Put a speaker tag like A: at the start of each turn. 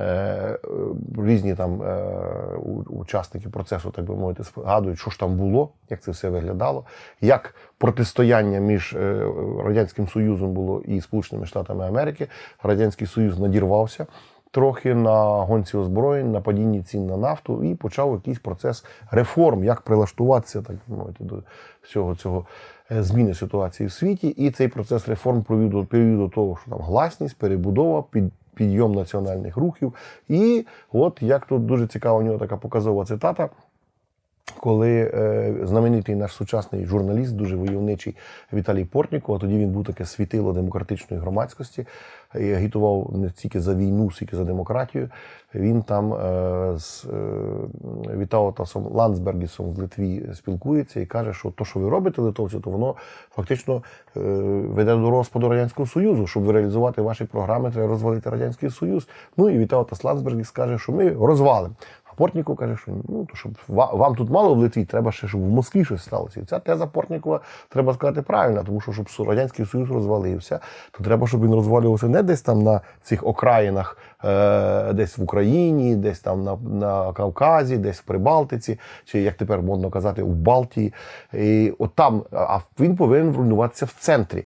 A: е, різні там е, учасники процесу, так би мовити, згадують, що ж там було, як це все виглядало, як протистояння між е, Радянським Союзом було і Сполученими Штатами Америки. Радянський Союз надірвався. Трохи на гонці озброєнь, на падінні цін на нафту, і почав якийсь процес реформ, як прилаштуватися, так мовити, до всього цього е, зміни ситуації в світі. І цей процес реформ привів до, до того, що там гласність, перебудова, під, підйом національних рухів. І от як тут дуже цікава у нього така показова цитата. Коли е, знаменитий наш сучасний журналіст, дуже войовничий Віталій Портніков, а тоді він був таке світило демократичної громадськості і агітував не тільки за війну, скільки за демократію. Він там е, з е, Вітаутасом Ландсбергісом з Литві спілкується і каже, що то, що ви робите, литовці, то воно фактично е, веде до розпаду Радянського Союзу. Щоб реалізувати ваші програми, треба розвалити Радянський Союз. Ну і Вітаутас Ландсбергіс каже, що ми розвалимо. Портніков каже, що ну то щоб вам тут мало в Литві, треба ще, щоб в Москві щось сталося. І ця теза Портнікова треба сказати правильно, тому що щоб радянський союз розвалився, то треба, щоб він розвалювався не десь там на цих окраїнах, е, десь в Україні, десь там на, на Кавказі, десь в Прибалтиці, чи як тепер модно казати, в Балтії. І от там, а він повинен руйнуватися в центрі.